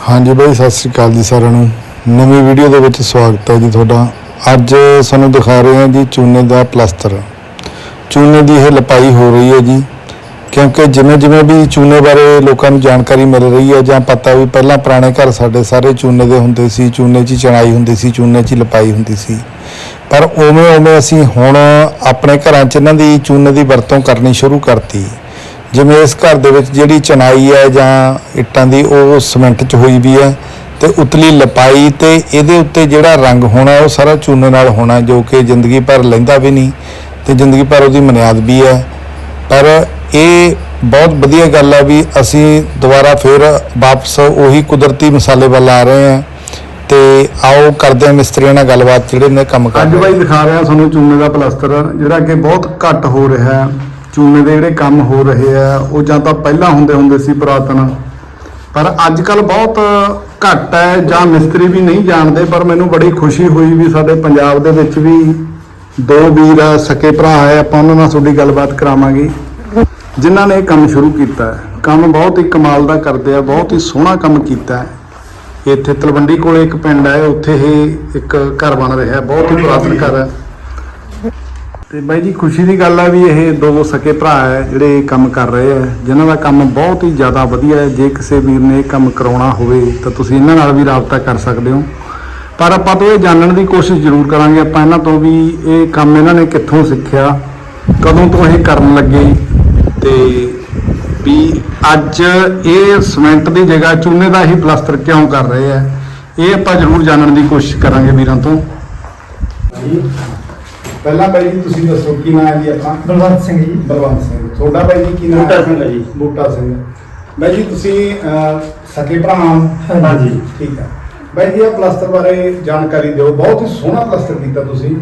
ਹਾਂਜੀ ਬਾਈ, ਸਤਿ ਸ੍ਰੀ ਅਕਾਲ ਜੀ ਸਾਰਿਆਂ ਨੂੰ। ਨਵੀਂ ਵੀਡੀਓ ਦੇ ਵਿੱਚ ਸਵਾਗਤ ਹੈ ਜੀ ਤੁਹਾਡਾ। ਅੱਜ ਸਾਨੂੰ ਦਿਖਾ ਰਹੇ ਹਾਂ ਜੀ ਚੂਨੇ ਦਾ ਪਲਾਸਟਰ ਚੂਨੇ ਦੀ ਇਹ ਲਪਾਈ ਹੋ ਰਹੀ ਹੈ ਜੀ, ਕਿਉਂਕਿ ਜਿਵੇਂ ਜਿਵੇਂ ਵੀ ਚੂਨੇ ਬਾਰੇ ਲੋਕਾਂ ਨੂੰ ਜਾਣਕਾਰੀ ਮਿਲ ਰਹੀ ਹੈ ਜਾਂ ਪਤਾ ਵੀ ਪਹਿਲਾਂ ਪੁਰਾਣੇ ਘਰ ਸਾਡੇ ਸਾਰੇ ਚੂਨੇ ਦੇ ਹੁੰਦੇ ਸੀ, ਚੂਨੇ 'ਚ ਚਣਾਈ ਹੁੰਦੀ ਸੀ, ਚੂਨੇ 'ਚ ਹੀ ਲਪਾਈ ਹੁੰਦੀ ਸੀ। ਪਰ ਉਵੇਂ ਉਵੇਂ ਅਸੀਂ ਹੁਣ ਆਪਣੇ ਘਰਾਂ 'ਚ ਇਹਨਾਂ ਦੀ ਚੂਨੇ ਦੀ ਵਰਤੋਂ ਕਰਨੀ ਸ਼ੁਰੂ ਕਰਤੀ। ਜਿਵੇਂ ਇਸ ਘਰ ਦੇ ਵਿੱਚ ਜਿਹੜੀ ਚਨਾਈ ਹੈ ਜਾਂ ਇੱਟਾਂ ਦੀ ਉਹ ਸੀਮੈਂਟ 'ਚ ਹੋਈ ਵੀ ਹੈ ਤੇ ਉਤਲੀ ਲਪਾਈ ਤੇ ਇਹਦੇ ਉੱਤੇ ਜਿਹੜਾ ਰੰਗ ਹੋਣਾ ਉਹ ਸਾਰਾ ਚੂਨੇ ਨਾਲ ਹੋਣਾ ਜੋ ਕਿ ਜ਼ਿੰਦਗੀ ਭਰ ਲੈਂਦਾ ਵੀ ਨਹੀਂ ਤੇ ਜ਼ਿੰਦਗੀ ਭਰ ਉਹਦੀ ਬੁਨਿਆਦ ਵੀ ਹੈ। ਪਰ ਇਹ ਬਹੁਤ ਵਧੀਆ ਗੱਲ ਹੈ ਵੀ ਅਸੀਂ ਦੁਬਾਰਾ ਫਿਰ ਵਾਪਸ ਉਹੀ ਕੁਦਰਤੀ ਮਸਾਲੇ ਵੱਲ ਆ ਰਹੇ ਹਾਂ ਤੇ ਆਓ ਕਰਦੇ ਹਾਂ ਮਿਸਤਰੀਆਂ ਨਾਲ ਗੱਲਬਾਤ ਜਿਹੜੇ ਨੇ ਕੰਮ ਕਰ ਅੱਜ ਬਾਈ ਦਿਖਾ ਰਿਹਾ ਤੁਹਾਨੂੰ ਚੂਨੇ ਦਾ ਪਲਸਤਰ ਜਿਹੜਾ ਕਿ ਬਹੁਤ ਘੱਟ ਹੋ ਰਿਹਾ ਹੈ। ਚੂਨੇ ਦੇ ਜਿਹੜੇ ਕੰਮ ਹੋ ਰਹੇ ਆ ਉਹ ਜਾਂ ਤਾਂ ਪਹਿਲਾਂ ਹੁੰਦੇ ਹੁੰਦੇ ਸੀ ਪੁਰਾਤਨ ਪਰ ਅੱਜ ਕੱਲ ਬਹੁਤ ਘੱਟ ਹੈ ਜਾਂ ਮਿਸਤਰੀ ਵੀ ਨਹੀਂ ਜਾਣਦੇ ਪਰ ਮੈਨੂੰ ਬੜੀ ਖੁਸ਼ੀ ਹੋਈ ਵੀ ਸਾਡੇ ਪੰਜਾਬ ਦੇ ਵਿੱਚ ਵੀ ਦੋ ਵੀਰ ਆ, ਸਕੇ ਭਰਾ ਹੈ ਆਪਾਂ ਉਹਨਾਂ ਨਾਲ ਤੁਹਾਡੀ ਗੱਲਬਾਤ ਕਰਾਵਾਂਗੇ। ਜਿਨ੍ਹਾਂ ਨੇ ਇਹ ਕੰਮ ਸ਼ੁਰੂ ਕੀਤਾ ਹੈ। ਕੰਮ ਬਹੁਤ ਹੀ ਕਮਾਲ ਦਾ ਕਰਦੇ ਆ ਬਹੁਤ ਹੀ ਸੋਹਣਾ ਕੰਮ ਕੀਤਾ ਹੈ। ਇੱਥੇ ਤਲਵੰਡੀ ਕੋਲੇ ਇੱਕ ਪਿੰਡ ਹੈ ਉੱਥੇ ਇਹ ਇੱਕ ਘਰ ਬਣ ਰਿਹਾ ਬਹੁਤ ਹੀ ਪੁਰਾਤਨ ਘਰ ਹੈ। ਤੇ ਬਾਈ ਜੀ, ਖੁਸ਼ੀ ਦੀ ਗੱਲ ਹੈ ਵੀ ਇਹ ਦੋ ਸਕੇ ਭਰਾ ਹੈ, ਜਿਹੜੇ ਇਹ ਕੰਮ ਕਰ ਰਹੇ ਆ ਜਿਨ੍ਹਾਂ ਦਾ ਕੰਮ ਬਹੁਤ ਹੀ ਜ਼ਿਆਦਾ ਵਧੀਆ ਹੈ। ਜੇ ਕਿਸੇ ਵੀਰ ਨੇ ਇਹ ਕੰਮ ਕਰਾਉਣਾ ਹੋਵੇ, ਤਾਂ ਤੁਸੀਂ ਇਹਨਾਂ ਨਾਲ ਵੀ ਰਾਬਤਾ ਕਰ ਸਕਦੇ ਹੋ। ਪਰ ਆਪਾਂ ਤੋਂ ਇਹ ਜਾਣਨ ਦੀ ਕੋਸ਼ਿਸ਼ ਜ਼ਰੂਰ ਕਰਾਂਗੇ, ਆਪਾਂ ਇਹਨਾਂ ਤੋਂ ਵੀ ਇਹ ਕੰਮ ਇਹਨਾਂ ਨੇ ਕਿੱਥੋਂ ਸਿੱਖਿਆ, ਕਦੋਂ ਤੋਂ ਇਹ ਕਰਨ ਲੱਗੇ। ਤੇ ਵੀ ਅੱਜ ਇਹ ਸਿਮੈਂਟ ਦੀ ਜਗ੍ਹਾ ਚੂਨੇ ਦਾ ਹੀ ਪਲਾਸਟਰ ਕਿਉਂ ਕਰ ਰਹੇ ਆ ਇਹ ਆਪਾਂ ਜ਼ਰੂਰ ਜਾਣਨ ਦੀ ਕੋਸ਼ਿਸ਼ ਕਰਾਂਗੇ ਵੀਰਾਂ ਤੋਂ। ਪਹਿਲਾਂ ਬਾਈ ਜੀ ਤੁਸੀਂ ਦੱਸੋ ਕੀ ਨਾਮ ਹੈ ਜੀ ਆਪਣਾ? ਬਲਵੰਤ ਸਿੰਘ ਜੀ। ਬਲਵੰਤ ਸਿੰਘ। ਤੁਹਾਡਾ ਬਾਈ ਜੀ ਕੀ ਨਾਮ ਬੂਟਾ ਸਿੰਘ ਹੈ ਜੀ। ਬੂਟਾ ਸਿੰਘ। ਬਾਈ ਜੀ ਤੁਸੀਂ ਸਕੇ ਭਰਾ ਹੋ? ਹਾਂਜੀ। ਠੀਕ ਹੈ। ਬਾਈ ਜੀ ਇਹ ਪਲਾਸਟਰ ਬਾਰੇ ਜਾਣਕਾਰੀ ਦਿਓ। ਬਹੁਤ ਹੀ ਸੋਹਣਾ ਪਲਾਸਟਰ ਕੀਤਾ ਤੁਸੀਂ।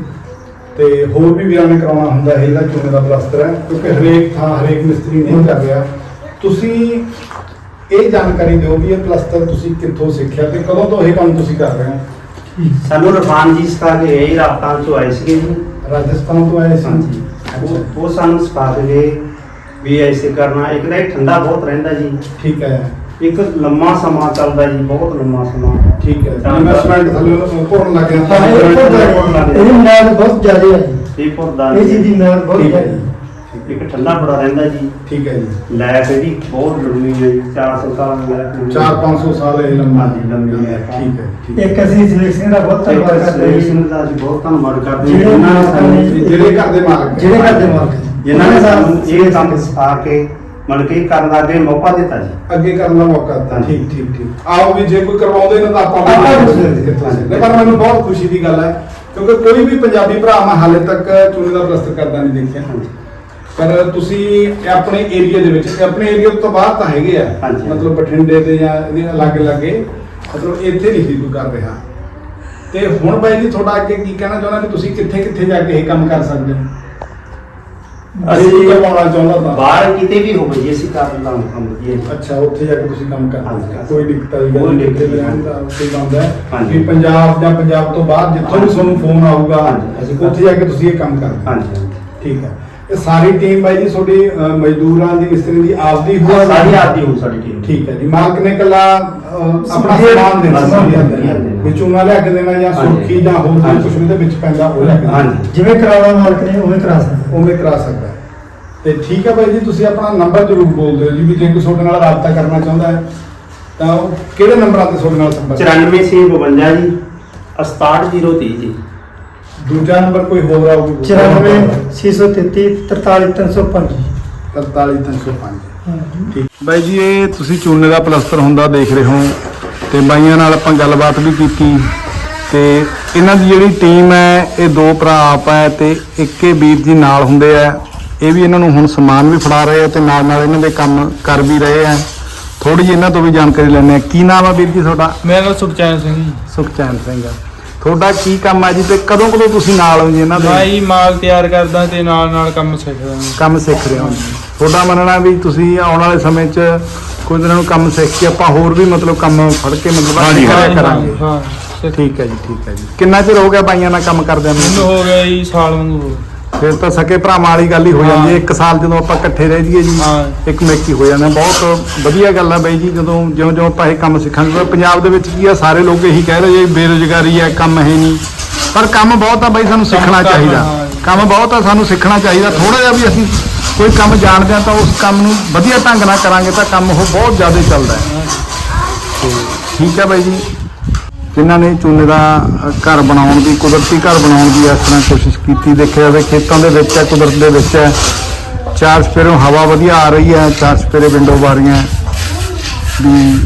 ਤੇ ਹੋਰ ਵੀ ਵੀਰਾਂ ਨੇ ਕਰਾਉਣਾ ਹੁੰਦਾ ਹੈ ਇਹਦਾ ਚੂਨੇ ਦਾ ਪਲਾਸਟਰ ਹੈ ਕਿਉਂਕਿ ਹਰੇਕ ਥਾਂ ਹਰੇਕ ਮਿਸਤਰੀ ਨਹੀਂ ਕਰ ਰਿਹਾ। ਤੁਸੀਂ ਇਹ ਜਾਣਕਾਰੀ ਦਿਓ ਵੀ ਇਹ ਪਲਾਸਟਰ ਤੁਸੀਂ ਕਿੱਥੋਂ ਸਿੱਖਿਆ ਤੇ ਕਦੋਂ ਤੋਂ ਇਹ ਕੰਮ ਤੁਸੀਂ ਕਰ ਰਹੇ ਹੋ? ਸਾਨੂੰ ਰਫਾਨ ਜੀ ਸਿਖਾ ਕੇ ਗਏ ਰਾਤਾਂ ਚੋਂ ਆਏ ਸੀਗੇ ਜੀ। ਰਾਜਸਥਾਨ ਤੋਂ ਆਏ ਸੀ। ਹਾਂਜੀ। ਅੱਛਾ। ਉਹ ਉਹ ਸਾਨੂੰ ਸਿਖਾ ਗਏ ਵੀ ਐਸੇ ਕਰਨਾ। ਇੱਕ ਤਾਂ ਇਹ ਠੰਡਾ ਬਹੁਤ ਰਹਿੰਦਾ ਜੀ। ਠੀਕ ਹੈ। ਇੱਕ ਲੰਮਾ ਸਮਾਂ ਚੱਲਦਾ ਜੀ ਬਹੁਤ ਲੰਮਾ ਸਮਾਂ। ਠੀਕ ਹੈ। ਇਨਵੈਸਟਮੈਂਟ ਥੱਲੇ ਭਰਨ ਲੱਗ ਗਿਆ। ਹਾਂ, ਇਹ ਭੁਰਦਾ ਹੈ। ਇਹਦੀ ਮਿਆਦ ਬਹੁਤ ਜ਼ਿਆਦਾ ਹੈ ਜੀ। ਇਹ ਪੁਰਦਾ ਇਹ ਚੀਜ਼ ਦੀ ਮਿਆਦ ਬਹੁਤ ਜ਼ਿਆਦਾ ਹੈ ਇੱਕ ਠੰਡਾ ਬੜਾ ਰਹਿੰਦਾ ਜੀ। ਠੀਕ ਹੈ ਜੀ। ਲੈਟ ਇਹਦੀ ਬਹੁਤ ਲੰਮੀ ਹੈ ਜੀ। 400 ਸਾਲ ਲੈਟ 4-500 ਸਾਲ ਇਹ ਲੰਮਾ। ਹਾਂਜੀ, ਲੰਮੀ ਹੈ। ਠੀਕ ਹੈ ਠੀਕ ਹੈ। ਇੱਕ ਅਸੀਂ ਸਿਲੇਕ ਸਿੰਘ ਦਾ ਬਹੁਤ ਧੰਨਵਾਦ ਕਰਦੇ ਹਾਂ ਸਿੰਘ ਜੀ। ਦਾ ਅਸੀਂ ਬਹੁਤ ਧੰਨਵਾਦ ਕਰਦੇ ਹਾਂ। ਜਿਹੜੇ ਜਿਨ੍ਹਾਂ ਨੇ ਸਾਨੂੰ ਜਿਹੜੇ ਘਰ ਦੇ ਮਾਲਕ। ਜਿਹੜੇ ਘਰ ਦੇ ਮਾਲਕ। ਜਿਨ੍ਹਾਂ ਨੇ ਸਾਨੂੰ ਇਹ ਕੰਮ ਸਿਖਾ ਕੇ ਮਤਲਬ ਕਿ ਕਰਨ ਦਾ ਅੱਗੇ ਮੌਕਾ ਦਿੱਤਾ ਜੀ। ਅੱਗੇ ਕਰਨ ਦਾ ਮੌਕਾ ਦਿੱਤਾ। ਠੀਕ ਠੀਕ ਠੀਕ। ਆਓ ਵੀ ਜੇ ਕੋਈ ਕਰਵਾਉਂਦੇ ਨੇ ਤਾਂ ਆਪਾਂ। ਪਰ ਮੈਨੂੰ ਬਹੁਤ ਖੁਸ਼ੀ ਦੀ ਗੱਲ ਹੈ ਕਿਉਂਕਿ ਕੋਈ ਵੀ ਪੰਜਾਬੀ ਭਰਾ ਮੈਂ ਹਾਲੇ ਤੱਕ ਚੂਨੇ ਦਾ ਪਲਸਤਰ ਕਰਦਾ ਨਹੀਂ ਦੇਖਿਆ। ਪਰ ਤੁਸੀਂ ਇਹ ਆਪਣੇ ਏਰੀਆ ਦੇ ਵਿੱਚ ਆਪਣੇ ਏਰੀਆ ਤੋਂ ਬਾਹਰ ਤਾਂ ਹੈਗੇ ਆ ਹਾਂਜੀ। ਮਤਲਬ ਬਠਿੰਡੇ ਤੇ ਜਾਂ ਇਹਦੇ ਲਾਗੇ ਲਾਗੇ ਮਤਲਬ ਇੱਥੇ ਨਹੀਂ ਸੀ ਕੋਈ ਕਰ ਰਿਹਾ ਤੇ ਹੁਣ ਬਾਈ ਜੀ ਤੁਹਾਡਾ ਅੱਗੇ ਕੀ ਕਹਿਣਾ ਚਾਹੁੰਦਾ ਵੀ ਤੁਸੀਂ ਕਿੱਥੇ ਕਿੱਥੇ ਜਾ ਕੇ ਇਹ ਕੰਮ ਕਰ ਸਕਦੇ ਹੋ ਅਸੀਂ ਅਸੀਂ ਕਰਵਾਉਣਾ ਚਾਹੁੰਦਾ ਤਾਂ ਬਾਹਰ ਕਿਤੇ ਵੀ ਹੋਵੇ ਜੀ ਅਸੀਂ ਕਰਨ ਦਾ ਕੰਮ ਜੀ ਅੱਛਾ ਉੱਥੇ ਜਾ ਕੇ ਤੁਸੀਂ ਕੰਮ ਕਰਦੇ ਹਾਂਜੀ। ਹੋ ਕੋਈ ਦਿੱਕਤ ਵਾਲੀ ਗੱਲ ਕੋਈ ਨਹੀਂ ਦਿੱਕਤ ਨਹੀਂ। ਰਹਿਣ ਦਾ ਕੋਈ ਬੰਦਾ ਹੈ ਹਾਂਜੀ। ਕਿ ਪੰਜਾਬ ਜਾਂ ਪੰਜਾਬ ਤੋਂ ਬਾਹਰ ਜਿੱਥੋਂ ਵੀ ਤੁਹਾਨੂੰ ਫੋਨ ਆਊਗਾ ਹਾਂਜੀ, ਅਸੀਂ ਉੱਥੇ ਜਾ ਕੇ ਤੁਸੀਂ ਇਹ ਕੰਮ ਕਰਦੇ ਹੋ। ਹਾਂਜੀ ਠੀਕ ਹੈ ਇਹ ਸਾਰੀ ਟੀਮ ਬਾਈ ਜੀ ਤੁਹਾਡੀ ਅਹ, ਮਜ਼ਦੂਰਾਂ ਦੀ ਮਿਸਤਰੀ ਦੀ ਆਪਦੀ ਹੋਆ ਸਾਰੀ ਆਪਦੀ ਹੋ ਸਾਡੀ ਟੀਮ ਠੀਕ ਹੈ ਜੀ ਮਾਲਕ ਨੇ ਕੱਲਾ ਅਹ, ਆਪਣਾ ਸਮਾਨ ਸਮਾਨ ਦੇਣਾ ਸਮਾਨ ਦੇਣਾ। ਦੇਣਾ ਵੀ ਚੂਨਾ ਲਿਆ ਕੇ ਦੇਣਾ ਜਾਂ ਹਾਂਜੀ। ਸੁਰਖੀ ਜਾਂ ਹੋਰ ਕੋਈ ਹਾਂਜੀ। ਕੁਝ ਉਹਦੇ ਵਿੱਚ ਪੈਂਦਾ ਉਹ ਲਿਆ ਕੇ ਦੇਣਾ ਹਾਂਜੀ ਜਿਵੇਂ ਕਰਾਉਣਾ ਮਾਲਕ ਨੇ ਉਵੇਂ ਕਰਾ ਸਕਦਾ ਉਵੇਂ ਕਰਾ ਸਕਦਾ ਹੈ। ਤੇ ਠੀਕ ਹੈ ਬਾਈ ਜੀ ਤੁਸੀਂ ਆਪਣਾ ਨੰਬਰ ਜ਼ਰੂਰ ਬੋਲ ਦਿਓ ਜੀ ਵੀ ਜੇ ਕੋਈ ਤੁਹਾਡੇ ਨਾਲ ਰਾਬਤਾ ਕਰਨਾ ਚਾਹੁੰਦਾ ਹੈ ਤਾਂ ਉਹ ਕਿਹੜੇ ਨੰਬਰਾਂ ਤੇ ਤੁਹਾਡੇ ਨਾਲ ਸੰਪਰਕ 94 ਸੀ 52 ਜੀ 68030 ਜੀ ਦੂਜਾ ਨੰਬਰ ਕੋਈ ਹੋਰ ਆਊਗਾ 94 633 43305 43305 ਠੀਕ। ਬਾਈ ਜੀ ਇਹ ਤੁਸੀਂ ਚੂਨੇ ਦਾ ਪਲਸਤਰ ਹੁੰਦਾ ਦੇਖ ਰਹੇ ਹੋ ਤੇ ਬਾਈਆਂ ਨਾਲ ਆਪਾਂ ਗੱਲਬਾਤ ਵੀ ਕੀਤੀ ਤੇ ਇਹਨਾਂ ਦੀ ਜਿਹੜੀ ਟੀਮ ਹੈ ਇਹ ਦੋ ਭਰਾ ਆਪ ਹੈ ਤੇ ਇੱਕੇ ਵੀਰ ਜੀ ਨਾਲ ਹੁੰਦੇ ਆ। ਇਹ ਵੀ ਇਹਨਾਂ ਨੂੰ ਹੁਣ ਸਮਾਨ ਵੀ ਫੜਾ ਰਹੇ ਆ ਤੇ ਨਾਲ ਨਾਲ ਇਹਨਾਂ ਦੇ ਕੰਮ ਕਰ ਵੀ ਰਹੇ ਆ। ਥੋੜੀ ਜਿਹੀ ਇਹਨਾਂ ਤੋਂ ਵੀ ਜਾਣਕਾਰੀ ਲੈਣੇ ਆ। ਕੀ ਨਾਮ ਆ ਵੀਰ ਜੀ ਤੁਹਾਡਾ? ਮੇਰਾ ਨਾਮ ਸੁਖਚੈਨ ਸਿੰਘ ਜੀ। ਸੁਖਚੈਨ ਸਿੰਘ ਤੁਹਾਡਾ ਕੀ ਕੰਮ ਹੈ ਜੀ? ਤੇ ਕਦੋਂ ਕਦੋਂ ਤੁਸੀਂ ਨਾਲ ਹੋ ਜੀ ਇਹਨਾਂ ਦੇ? ਹੀ ਮਾਲ ਤਿਆਰ ਕਰਦਾ ਤੇ ਨਾਲ ਨਾਲ ਕੰਮ ਸਿੱਖਦਾ ਜੀ ਕੰਮ ਸਿੱਖ ਰਹੇ ਹੋ ਤੁਹਾਡਾ ਮੰਨਣਾ ਵੀ ਤੁਸੀਂ ਆਉਣ ਵਾਲੇ ਸਮੇਂ 'ਚ ਕੋਈ ਦਿਨਾਂ ਨੂੰ ਕੰਮ ਸਿੱਖ ਕੇ ਆਪਾਂ ਹੋਰ ਵੀ ਮਤਲਬ ਕੰਮ ਫੜ ਕੇ ਮਤਲਬ ਹਾਂਜੀ, ਕਰਿਆ ਹਾਂ, ਕਰਾਂਗੇ। ਹਾਂ ਠੀਕ ਹੈ ਜੀ ਠੀਕ ਹੈ ਜੀ। ਕਿੰਨਾ ਚਿਰ ਹੋ ਗਿਆ ਬਾਈਆਂ ਨਾਲ ਕੰਮ ਕਰਦਿਆਂ ਮੈਨੂੰ ਨੂੰ ਹੋ ਗਿਆ ਜੀ ਸਾਲ ਵਾਂਗੂ ਹੋ ਗਿਆ। ਫਿਰ ਤਾਂ ਸਕੇ ਭਰਾਵਾਂ ਵਾਲੀ ਗੱਲ ਹੀ ਹੋ ਜਾਂਦੀ ਹੈ। ਇੱਕ ਸਾਲ ਜਦੋਂ ਆਪਾਂ ਇਕੱਠੇ ਰਹਿ ਜਾਈਏ ਜੀ ਹਾਂ। ਇੱਕ ਮੇਕੀ ਹੋ ਜਾਂਦੇ। ਬਹੁਤ ਵਧੀਆ ਗੱਲ ਆ ਬਾਈ ਜੀ ਜਦੋਂ ਜਿਉਂ ਜਿਉਂ ਆਪਾਂ ਇਹ ਕੰਮ ਸਿੱਖਾਂਗੇ। ਪੰਜਾਬ ਦੇ ਵਿੱਚ ਕੀ ਆ ਸਾਰੇ ਲੋਕ ਇਹੀ ਕਹਿ ਰਹੇ ਜੀ ਬੇਰੁਜ਼ਗਾਰੀ ਹੈ ਕੰਮ ਹੈ ਨਹੀਂ। ਪਰ ਕੰਮ ਬਹੁਤ ਆ ਬਾਈ ਸਾਨੂੰ ਸਿੱਖਣਾ ਚਾਹੀਦਾ। ਹਾਂ। ਕੰਮ ਬਹੁਤ ਆ ਸਾਨੂੰ ਸਿੱਖਣਾ ਚਾਹੀਦਾ। ਥੋੜਾ ਜਿਹਾ ਵੀ ਅਸੀਂ ਕੋਈ ਕੰਮ ਜਾਣਦੇ ਆ ਤਾਂ ਉਸ ਕੰਮ ਨੂੰ ਵਧੀਆ ਢੰਗ ਨਾਲ ਕਰਾਂਗੇ ਤਾਂ ਕੰਮ ਉਹ ਬਹੁਤ ਜ਼ਿਆਦਾ ਚੱਲਦਾ ਹੈ। ਤੇ ਠੀਕ ਹੈ ਬਾਈ ਜੀ। ਜਿਨ੍ਹਾਂ ਨੇ ਚੂਨੇ ਦਾ ਘਰ ਬਣਾਉਣ ਦੀ ਕੁਦਰਤੀ ਘਰ ਬਣਾਉਣ ਦੀ ਇਸ ਤਰ੍ਹਾਂ ਕੋਸ਼ਿਸ਼ ਕੀਤੀ ਦੇਖਿਆ ਜਾਵੇ ਖੇਤਾਂ ਦੇ ਵਿੱਚ ਹੈ ਕੁਦਰਤ ਦੇ ਵਿੱਚ ਹੈ। ਚਾਰ ਸਪੇਰੋਂ ਹਵਾ ਵਧੀਆ ਆ ਰਹੀ ਹੈ ਚਾਰ ਸਪੇਰੇ ਵਿੰਡੋ ਬਾਰੀਆਂ ਵੀ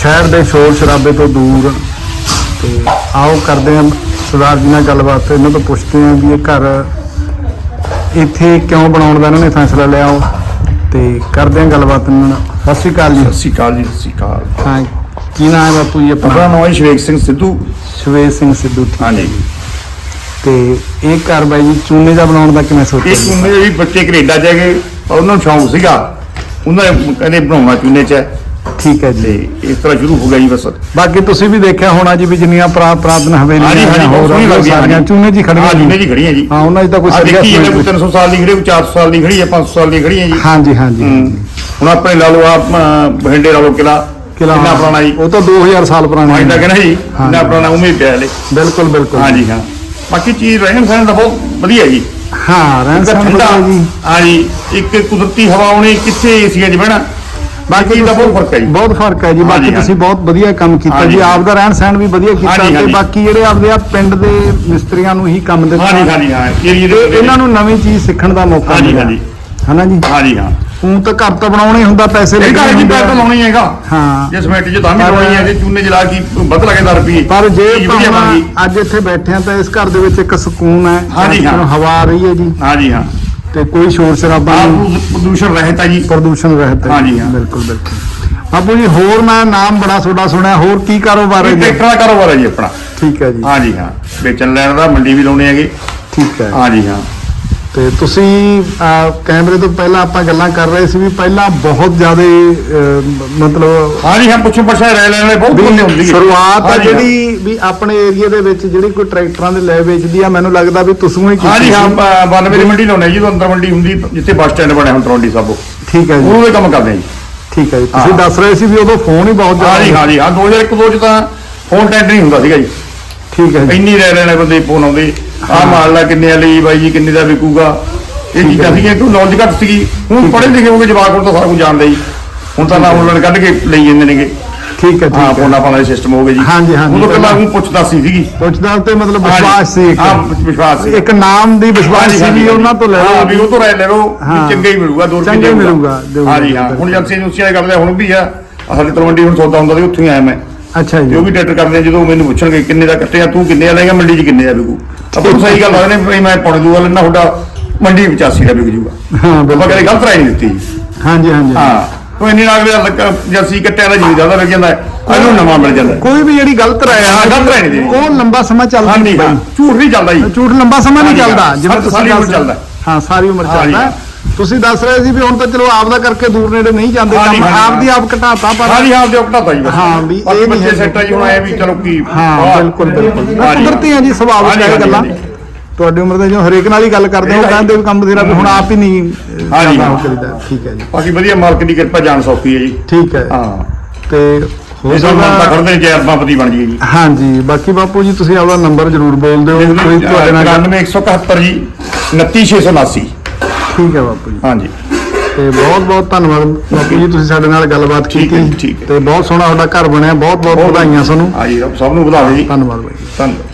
ਸ਼ਹਿਰ ਦੇ ਸ਼ੋਰ ਸ਼ਰਾਬੇ ਤੋਂ ਦੂਰ। ਤੇ ਆਓ ਕਰਦੇ ਹਾਂ ਸਰਦਾਰ ਜੀ ਨਾਲ ਗੱਲਬਾਤ ਇਹਨਾਂ ਤੋਂ ਪੁੱਛਦੇ ਹਾਂ ਵੀ ਇਹ ਘਰ ਇੱਥੇ ਕਿਉਂ ਬਣਾਉਣ ਦਾ ਇਹਨਾਂ ਨੇ ਫੈਸਲਾ ਲਿਆ ਉਹ। ਤੇ ਕਰਦੇ ਹਾਂ ਗੱਲਬਾਤ ਇਹਨਾਂ ਨਾਲ। ਸਤਿ ਸ਼੍ਰੀ ਅਕਾਲ ਜੀ। ਸਤਿ ਸ਼੍ਰੀ ਅਕਾਲ ਜੀ ਸਤਿ ਸ਼੍ਰੀ ਅਕਾਲ। ਹਾਂ ਕੀ ਨਾਮ ਹੈ ਬਾਪੂ ਜੀ ਆਪਣਾ? ਆਪਣਾ ਨਾਮ ਹੈ ਸ਼ਵੇਕ ਸਿੰਘ ਸਿੱਧੂ। ਸ਼ਵੇਜ ਸਿੰਘ ਸਿੱਧੂ ਠੀਕ। ਹਾਂਜੀ। ਤੇ ਇਹ ਘਰ ਬਾਈ ਜੀ ਚੂਨੇ ਦਾ ਬਣਾਉਣ ਦਾ ਕਿਵੇਂ ਸੋਚਿਆ ਇਹ ਜੀ? ਚੂਨੇ ਵੀ ਬੱਚੇ ਕੈਨੇਡਾ ਚ ਗਏ ਉਹਨਾਂ ਨੂੰ ਸ਼ੌਂਕ ਸੀਗਾ। ਉਹਨਾਂ ਨੇ ਕਹਿੰਦੇ ਬਣਾਉਣਾ ਚੂਨੇ ਚ। ਠੀਕ ਹੈ ਤੇ ਜੀ ਇਸ ਤਰ੍ਹਾਂ ਸ਼ੁਰੂ ਹੋ ਗਿਆ ਜੀ ਬਸ। ਬਾਕੀ ਤੁਸੀਂ ਵੀ ਦੇਖਿਆ ਹੋਣਾ ਜੀ ਵੀ ਜਿੰਨੀਆਂ ਪ੍ਰਾ ਪ੍ਰਾਪਤਨ ਹਵੇਲੀਆਂ ਹਾਂਜੀ ਹੋਰ ਸੋਹਣੀ ਲੱਗਦੀ ਹੈ ਸਾਰੀਆਂ ਚੂਨੇ ਜੀ ਖੜੀਆਂ ਹਾਂ ਚੂਨੇ ਜੀ ਖੜੀਆਂ ਜੀ। ਹਾਂ ਉਹਨਾਂ ਤਾਂ ਕੋਈ ਆਹ ਦੇਖੀ serious ਜਿਹੜੇ ਕੋਈ। 300 ਸਾਲ ਦੀ ਖੜੀ ਕੋਈ 400 ਸਾਲ ਦੀ ਖੜੀ ਹੈ 500 ਸਾਲ ਦੀ ਖੜੀ ਹੈ ਜੀ। ਹਾਂਜੀ ਹਾਂਜੀ। ਹੁਣ ਆਪਣੇ ਲਾ ਲਓ ਆ ਬਹਿੰਡੇ ਲਾ ਲਓ ਕਿਲਾ ਕਿਲਾ ਕਿੰਨਾ ਪੁਰਾਣਾ ਜੀ? ਉਹ ਤਾਂ 2000 ਸਾਲ ਪੁਰਾਣਾ ਮੈਂ ਤਾਂ ਕਹਿੰਦਾ ਜੀ ਹਾਂ। ਕਿੰਨਾ ਪੁਰਾਣਾ ਉਵੇਂ ਹੀ ਪਿਆ ਹਲੇ। ਬਿਲਕੁਲ ਬਿਲਕੁਲ। ਹਾਂਜੀ ਹਾਂ। ਬਾਕੀ ਚੀਜ਼ ਰਹਿਣ ਸਹਿਣ ਦਾ ਬਹੁਤ ਵਧੀਆ ਜੀ। ਹਾਂ ਰਹਿਣ ਸਹਿਣ ਵਧੀਆ ਜੀ। ਹਾਂਜੀ ਇੱਕ ਕੁਦਰਤੀ ਹਵਾ ਆਉਣੀ ਕਿੱਥੇ ਏਸੀਆਂ 'ਚ ਬਹਿਣਾ। ਬਾਕੀ ਦਾ ਬਹੁਤ ਫ਼ਰਕ ਹੈ ਜੀ। ਬਹੁਤ ਫ਼ਰਕ ਹੈ ਜੀ ਬਾਕੀ। ਤੁਸੀਂ ਬਹੁਤ ਵਧੀਆ ਕੰਮ ਕੀਤਾ ਜੀ। ਆਪ ਦਾ ਰਹਿਣ ਸਹਿਣ ਵੀ ਵਧੀਆ ਕੀਤਾ ਤੇ। ਬਾਕੀ ਜਿਹੜੇ ਆਪਦੇ ਆ ਪਿੰਡ ਦੇ ਮਿਸਤਰੀਆਂ ਨੂੰ ਹੀ ਕੰਮ ਦਿੱਤਾ। ਹਾਂ ਏਰੀਏ ਤੇ ਦੇ ਇਹਨਾਂ ਨੂੰ ਨਵੀਂ ਚੀਜ਼ ਸਿੱਖਣ ਦਾ ਮੌਕਾ ਹਾਂਜੀ, ਮਿਲਿਆ। ਹਾਂਜੀ। ਹਨਾ ਜੀ? ਹਾਂਜੀ ਹਾਂ। ਹੁਣ ਤਾਂ ਘਰ ਤਾਂ ਬਣਾਉਣਾ ਹੀ ਹੁੰਦਾ ਪੈਸੇ ਇਹ ਘਰ ਜੀ ਆ। ਤਾਂ ਲਾਉਣੀ ਹੈਗਾ। ਹਾਂ। ਜੇ ਸਮੇਟ 'ਚ ਤਾਂ ਵੀ ਪਰ- ਲਾਉਣੀ ਹੈ ਜੇ ਚੂਨੇ ਜਲਾ ਕੀ ਵੱਧ ਲੱਗੇ 10 ਰੁਪਏ ਪਰ ਜੇ ਚੀਜ਼ ਵਧੀਆ ਬਣ ਆਪਾਂ ਗਈ। ਅੱਜ ਇੱਥੇ ਬੈਠੇ ਆ ਤਾਂ ਇਸ ਘਰ ਦੇ ਵਿੱਚ ਇੱਕ ਸਕੂਨ ਹੈ ਹਾਂਜੀ, ਹਾਂ। ਸਾਨੂੰ ਹਵਾ ਆ ਰਹੀ ਹੈ ਜੀ। ਹਾਂਜੀ ਹਾਂ। ਤੇ ਕੋਈ ਸ਼ੋਰ ਸ਼ਰਾਬਾ ਨਹੀਂ। ਪ੍ਰਦੂਸ਼ਣ ਰਹਿਤ ਹੈ ਜੀ। ਪ੍ਰਦੂਸ਼ਣ ਰਹਿਤ ਹੈ ਹਾਂਜੀ, ਹਾਂ। ਬਿਲਕੁਲ ਬਿਲਕੁਲ। ਬਾਪੂ ਜੀ ਹੋਰ ਮੈਂ ਨਾਮ ਬੜਾ ਤੁਹਾਡਾ ਸੁਣਿਆ ਹੋਰ ਕੀ ਕਾਰੋਬਾਰ ਹੈ ਇਹ ਜੀ? ਟਰੈਕਟਰ ਦਾ ਕਾਰੋਬਾਰ ਹੈ ਜੀ ਆਪਣਾ। ਠੀਕ ਹੈ ਜੀ। ਹਾਂਜੀ ਹਾਂ। ਵੇਚਣ ਲੈਣ ਦਾ ਮੰਡੀ ਵੀ ਲਾਉਣੇ ਹੈਗੇ। ਠੀਕ ਹੈ। ਹਾਂਜੀ ਹਾਂ। ਤੇ ਤੁਸੀਂ ਕੈਮਰੇ ਤੋਂ ਪਹਿਲਾਂ ਆਪਾਂ ਗੱਲਾਂ ਕਰ ਰਹੇ ਸੀ ਵੀ ਪਹਿਲਾਂ ਬਹੁਤ ਜ਼ਿਆਦਾ ਮਤਲਬ ਹਾਂਜੀ ਹਾਂ ਪੁੱਛੋ ਪਛਾ ਰਹਿ ਲੈਣ ਵਾਲੇ ਬਹੁਤ ਬੰਦੇ ਹੁੰਦੀ ਹੈ ਸ਼ੁਰੂਆਤ ਆ ਹਾਂਜੀ। ਜਿਹੜੀ ਵੀ ਆਪਣੇ ਏਰੀਆ ਦੇ ਵਿੱਚ ਜਿਹੜੀ ਕੋਈ ਟਰੈਕਟਰਾਂ ਦੇ ਲੈ ਵੇਚਦੀ ਆ ਮੈਨੂੰ ਲੱਗਦਾ ਵੀ ਤੁਸੀਂ ਹੀ ਕੀਤੀ ਹਾਂਜੀ ਹਾਂ ਸੀ। ਬ- 92 ਦੀ ਮੰਡੀ ਲਾਉਣੇ ਜੀ ਜਦੋਂ ਅੰਦਰ ਮੰਡੀ ਹੁੰਦੀ ਜਿੱਥੇ ਬੱਸ ਸਟੈਂਡ ਬਣਿਆ ਹੁਣ ਤਰੌਂਡੀ ਸਾਬੋ ਠੀਕ ਹੈ ਜੀ। ਉਹਦੇ ਕੰਮ ਕਰਦੇ ਜੀ। ਠੀਕ ਹੈ ਜੀ। ਤੁਸੀਂ। ਦੱਸ ਰਹੇ ਸੀ ਵੀ ਉਦੋਂ ਫੋਨ ਹੀ ਬਹੁਤ ਹਾਂਜੀ ਜ਼ਿਆਦਾ ਹਾਂਜੀ ਹਾਂ 2001 ਦੋ ਚ ਤਾਂ ਫੋਨ ਟੈਂਡ ਨਹੀਂ ਹੁੰਦਾ ਸੀਗਾ ਜੀ। ਠੀਕ ਹੈ ਜੀ। ਇੰਨੀ ਰਹਿ ਲੈਣੇ ਬੰਦੇ ਫੋਨ ਆਉਂਦੇ। ਆਹ ਮਾਲ ਲਾ ਕਿੰਨੇ ਆ ਲਈ ਬਾਈ ਜੀ ਕਿੰਨੇ ਦਾ ਵਿਕੂਗਾ? ਇਹ ਚੀਜ਼ਾਂ ਸੀਗੀਆਂ ਕਿ ਨੌਲੇਜ ਘੱਟ ਸੀਗੀ? ਹੁਣ ਪੜ੍ਹੇ ਲਿਖੇ ਹੋਗੇ ਜਵਾਕ ਹੁਣ ਤਾਂ ਸਾਰਾ ਕੁਝ ਜਾਣਦੇ ਜੀ। ਹੁਣ ਤਾਂ ਨਾ ਉਹਨਾਂ ਕੱਢ ਕੇ ਲਈ ਜਾਂਦੇ ਨੇਗੇ। ਠੀਕ ਹੈ ਹਾਂ ਠੀਕ ਹੈ ਫੋਨਾਂ ਫਾਨਾਂ ਦੇ ਸਿਸਟਮ ਹੋ ਗਏ ਜੀ। ਹਾਂਜੀ, ਹਾਂਜੀ, ਉਦੋਂ ਪਹਿਲਾਂ ਉਹ ਪੁੱਛਦਾ ਸੀ ਸੀਗੀ। ਪੁੱਛਦਾ ਤੇ ਮਤਲਬ ਵਿਸ਼ਵਾਸ ਸੀ ਹਾਂ ਵਿਸ਼ਵਾਸ ਸੀ। ਇੱਕ ਨਾਮ ਦੀ ਵਿਸ਼ਵਾਸ ਸੀ ਵੀ ਉਹਨਾਂ ਤੋਂ ਲੈ ਹਾਂ ਲਓ ਵੀ ਉਹ ਤੋਂ ਲੈ ਲਓ ਹਾਂ। ਚੰਗਾ ਹੀ ਮਿਲੂਗਾ ਦੋ ਰੁਪਏ ਚੰਗਾ ਹੀ ਮਿਲੂਗਾ, ਹਾਂਜੀ ਹਾਂ ਹੁਣ ਏਜੰਸੀ ਨੂੰ ਸਿਆਏ ਕਰਦੇ ਹੁਣ ਵੀ ਆ। ਸਾਡੇ ਤਲਵੰਡੀ ਹੁਣ ਸੌਦਾ ਹੁੰਦਾ ਸੀ ਉੱਥੋਂ ਹੀ ਆਇਆ ਮੈਂ। ਅੱਛਾ ਜੀ। ਉਹ ਵੀ ਟਰੈਕਟਰ ਕਰਦੇ ਆ, ਜਦੋਂ ਮੈਨੂੰ ਪੁੱਛਣਗੇ ਕਿੰਨੇ ਦਾ ਕੱਟਿਆ ਤੂੰ ਕਿੰਨੇ ਦਾ ਲਏਗਾ ਮੰਡੀ 'ਚ ਕਿੰਨੇ ਦਾ ਵਿਕੂ? ਆਪਾਂ ਨੂੰ ਸਹੀ ਗੱਲ ਲੱਗਦੇ ਵੀ ਮੈਂ ਪੌਣੇ ਦੂਆ ਲੈਣਾ ਤੁਹਾਡਾ ਮੰਡੀ 85 ਦਾ ਵਿਕ ਜੂਗਾ ਹਾਂ ਆਪਾਂ ਬਿਲਕੁਲ ਕਦੇ ਗਲਤ ਰਾਈ ਨਹੀਂ ਦਿੱਤੀ ਜੀ। ਹਾਂਜੀ ਹਾਂਜੀ ਹਾਂ ਕੋਈ ਨਹੀਂ ਲੱਗਦਾ ਜੱਸੀ ਕੱਟਿਆ ਦਾ ਜੀ ਜ਼ਿਆਦਾ ਲੱਗ ਜਾਂਦਾ ਹੈ, ਇਹਨੂੰ ਨਵਾਂ ਮਿਲ ਜਾਂਦਾ ਹੈ। ਕੋਈ ਵੀ ਜਿਹੜੀ ਗਲਤ ਰਾਇ ਹਾਂ, ਗਲਤ ਰਾਇ ਨਹੀਂ ਦੇਣੀ। ਉਹ ਲੰਬਾ ਸਮਾਂ ਚੱਲਦੀ ਹਾਂਜੀ ਨਹੀਂ ਹਾਂ ਝੂਠ ਨਹੀਂ ਚੱਲਦਾ ਜੀ ਝੂਠ ਲੰਬਾ ਸਮਾਂ ਨਹੀਂ ਹਾਂਜੀ, ਚੱਲਦਾ ਹਾਂ। ਜਿਵੇਂ ਸਾਰੀ ਉਮਰ ਚੱਲਦਾ। ਹਾਂ ਸਾਰੀ ਉਮਰ ਹਾਂਜੀ, ਚੱਲਦਾ ਤੁਸੀਂ ਦੱਸ ਰਹੇ ਸੀ ਵੀ ਹੁਣ ਤਾਂ ਚਲੋ ਆਪ ਦਾ ਕਰਕੇ ਦੂਰ ਨੇੜੇ ਨਹੀਂ ਜਾਂਦੇ ਹਾਂਜੀ, ਕੰਮ ਹਾਂਜੀ, ਆਪ ਦੀ ਹਾਂ। ਆਪ ਘਟਾਤਾ ਪਰ ਹਾਂਜੀ ਹਾਂ ਦੇ ਘਟਾਤਾ ਜੀ ਬਸ। ਹਾਂ, ਵੀ ਬਾਕੀ ਇਹ ਨਹੀਂ ਬੱਚੇ ਹੈ। ਸੈੱਟ ਆ ਜੀ ਹੁਣ ਆਏ ਵੀ ਚਲੋ ਕੀ ਹਾਂ ਬਿਲਕੁਲ ਬਿਲਕੁਲ। ਹਾਂਜੀ, ਕੁਦਰਤੀ ਹੈ ਜੀ ਸੁਭਾਵਿਕ ਹਾਂਜੀ, ਹੈ ਇਹ ਹਾਂਜੀ, ਗੱਲਾਂ ਹਾਂਜੀ। ਤੁਹਾਡੀ ਉਮਰ ਦੇ ਜੋ ਹਰੇਕ ਨਾਲ ਹੀ ਗੱਲ ਕਰਦੇ ਹੋ ਇਹ ਤਾਂ ਕਹਿੰਦੇ ਵੀ ਕੰਮ ਬਥੇਰਾ ਵੀ ਹੁਣ ਆਪ ਹੀ ਨਹੀਂ ਅਹ, ਹਾਂਜੀ, ਜ਼ਿਆਦਾ ਉਹ ਹਾਂ। ਕਰੀਦਾ ਠੀਕ ਹੈ ਜੀ। ਬਾਕੀ ਵਧੀਆ ਮਾਲਕ ਦੀ ਕਿਰਪਾ ਜਾਣ ਸੌਖੀ ਹੈ ਜੀ। ਠੀਕ ਹੈ। ਹਾਂ। ਤੇ ਹੋ ਇਹ ਸਭ ਸਕਦਾ ਖੜਦੇ ਜੇ ਆਤਮਾਪਤੀ ਬਣ ਗਈ ਜੀ। ਹਾਂਜੀ ਬਾਕੀ ਬਾਪੂ ਜੀ ਤੁਸੀਂ ਆਪਦਾ ਨੰਬਰ ਜ਼ਰੂਰ ਬੋਲ ਦਿਓ ਕੋਈ ਤੁਹਾਡੇ ਨਾਲ ਗੱਲ 99171 ਜੀ 29679 ਠੀਕ ਹੈ ਬਾਪੂ ਜੀ। ਹਾਂਜੀ। ਤੇ ਬਹੁਤ ਬਹੁਤ ਧੰਨਵਾਦ ਬਾਪੂ ਜੀ ਤੁਸੀਂ ਸਾਡੇ ਨਾਲ ਗੱਲਬਾਤ ਠੀਕ ਹੈ ਕੀਤੀ। ਠੀਕ ਹੈ। ਤੇ ਬਹੁਤ ਸੋਹਣਾ ਤੁਹਾਡਾ ਘਰ ਬਣਿਆ ਬਹੁਤ ਬਹੁਤ ਵਧਾਈਆਂ ਤੁਹਾਨੂੰ। ਹਾਂਜੀ ਸਭ ਨੂੰ ਵਧਾਵੇ ਜੀ। ਧੰਨਵਾਦ ਬਾਈ ਜੀ। ਧੰਨਵਾਦ।